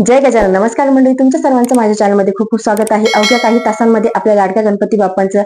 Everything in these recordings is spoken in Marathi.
जय गजानन. नमस्कार मंडळी तुमच्या सर्वांचं माझ्या चॅनलमध्ये खूप खूप स्वागत आहे. अवघ्या काही तासांमध्ये आपल्या लाडक्या गणपती बाप्पांचं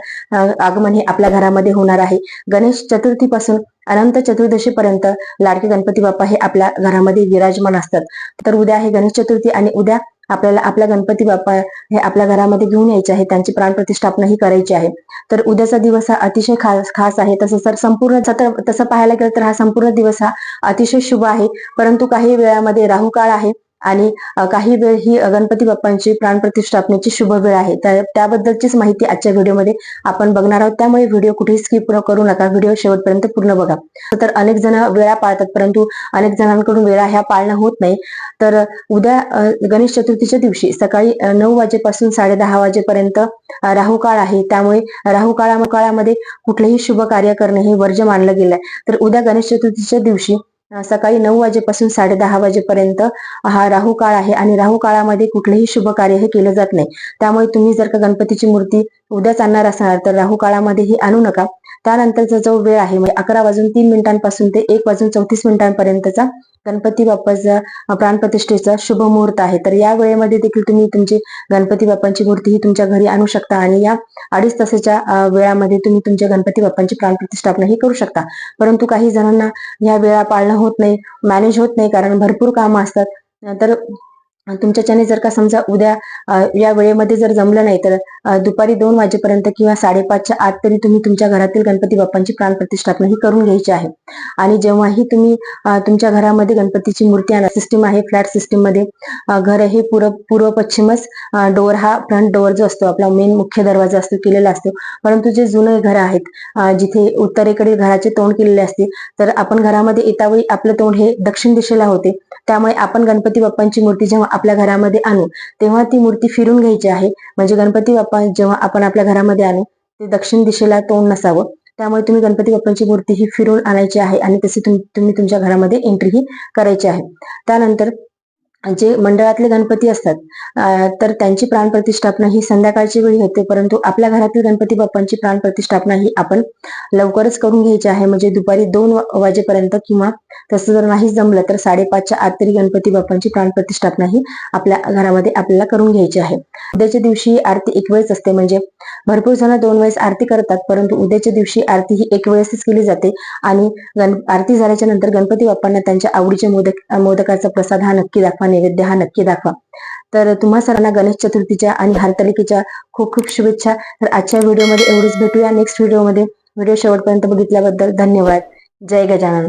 आगमन हे आपल्या घरामध्ये होणार आहे. गणेश चतुर्थीपासून अनंत चतुर्दशीपर्यंत लाडके गणपती बाप्पा हे आपल्या घरामध्ये विराजमान असतात. तर उद्या आहे गणेश चतुर्थी आणि उद्या आपल्याला आपल्या गणपती बाप्पा हे आपल्या घरामध्ये घेऊन यायचे आहे. त्यांची प्राणप्रतिष्ठापनाही करायची आहे. तर उद्याचा दिवस हा अतिशय खास खास आहे. तसं तर संपूर्ण तसं पाहायला गेलं तर हा संपूर्ण दिवस हा अतिशय शुभ आहे. परंतु काही वेळामध्ये राहू काळ आहे. आणि काही वेळ ही गणपती बाप्पांची प्राणप्रतिष्ठापनेची शुभ वेळ आहे. त्याबद्दलचीच माहिती आजच्या व्हिडिओमध्ये आपण बघणार आहोत. त्यामुळे व्हिडिओ कुठेही स्किप करू नका. व्हिडिओ शेवटपर्यंत पूर्ण बघा. तर अनेक जण वेळा पाळतात परंतु अनेक जणांकडून वेळा ह्या पाळणं होत नाही. तर उद्या गणेश चतुर्थीच्या दिवशी सकाळी नऊ वाजेपासून साडे दहा वाजेपर्यंत राहू काळ आहे. त्यामुळे राहू काळा काळामध्ये कुठलेही शुभ कार्य करणे हे वर्ज मानलं गेलंय. तर उद्या गणेश चतुर्थीच्या दिवशी सकाळी नऊ वाजेपासून साडे दहा वाजेपर्यंत हा राहू काळ आहे आणि राहू काळामध्ये कुठलेही शुभ कार्य हे केलं जात नाही. त्यामुळे तुम्ही जर का गणपतीची मूर्ती उद्याच आणणार असणार तर राहू काळामध्ये ही आणू नका. त्यानंतरचा जो वेळ आहे म्हणजे अकरा वाजून तीन मिनिटांपासून ते एक वाजून चौतीस मिनिटांपर्यंतचा गणपती बाप्पाचा प्राणप्रतिष्ठेचा शुभ मुहूर्त आहे. तर या वेळेमध्ये देखील तुम्ही तुमची गणपती बाप्पांची मूर्ती ही तुमच्या घरी आणू शकता आणि या अडीच तासाच्या वेळामध्ये तुम्ही तुमच्या गणपती बाप्पांची प्राणप्रतिष्ठापना ही करू शकता. परंतु काही जणांना या वेळा पाळणं होत नाही मॅनेज होत नाही कारण भरपूर कामं असतात. तर तुमच्याच्याने जर का समजा उद्या या वेळेमध्ये जर जमलं नाही तर दुपारी दोन वाजेपर्यंत किंवा साडेपाचच्या आत तरी तुम्ही तुमच्या घरातील गणपती बाप्पांची प्राणप्रतिष्ठापना ही करून घ्यायची आहे. आणि जेव्हाही तुम्ही तुमच्या घरामध्ये गणपतीची मूर्ती आणा सिस्टीम आहे फ्लॅट सिस्टीममध्ये घर हे पूर्व पूर्व पश्चिमच डोअर हा फ्रंट डोअर जो असतो आपला मेन मुख्य दरवाजा असतो केलेला असतो. परंतु जे जुने घर आहेत जिथे उत्तरेकडील घराचे तोंड केलेले असते तर आपण घरामध्ये येतावेळी आपलं तोंड हे दक्षिण दिशेला होते. त्यामुळे आपण गणपती बाप्पांची मूर्ती जेव्हा आपल्या घरामध्ये आणू तेव्हा ती मूर्ती फिरून घ्यायची आहे. म्हणजे गणपती बाप्पा जेव्हा आपण आपल्या घरामध्ये आणू ते दक्षिण दिशेला तोंड नसावं. त्यामुळे तुम्ही गणपती बाप्पांची मूर्ती ही फिरून आणायची आहे आणि तसे तुम्ही तुमच्या घरामध्ये एंट्री ही करायची आहे. त्यानंतर जे मंडळातले गणपती असतात तर त्यांची प्राण प्रतिष्ठापना ही संध्याकाळची वेळी होते परंतु आपल्या घरातील गणपती बाप्पांची प्राण प्रतिष्ठापना ही आपण लवकरच करून घ्यायची आहे. म्हणजे दुपारी दोन वाजेपर्यंत किंवा तसं जर नाही जमलं तर साडेपाचच्या आत तरी गणपती बाप्पांची प्राण प्रतिष्ठापना ही आपल्या घरामध्ये आपल्याला करून घ्यायची आहे. उद्याच्या दिवशी आरती एक वेळेस असते म्हणजे भरपूर जण दोन वेळेस आरती करतात परंतु उद्याच्या दिवशी आरती ही एक वेळेसच केली जाते आणि गण आरती झाल्याच्यानंतर गणपती बाप्पांना त्यांच्या आवडीचे मोदक मोदकाचा प्रसाद हा नक्की दाखवा. नैवेद्य हा नक्की दाखवा. तर तुम्हा सर्वांना गणेश चतुर्थीच्या आणि हरतालिकेच्या खूप खूप शुभेच्छा. तर आजच्या व्हिडिओमध्ये एवढंच भेटूया. नेक्स्ट व्हिडिओमध्ये व्हिडिओ शेवटपर्यंत बघितल्याबद्दल धन्यवाद. जय गजानन.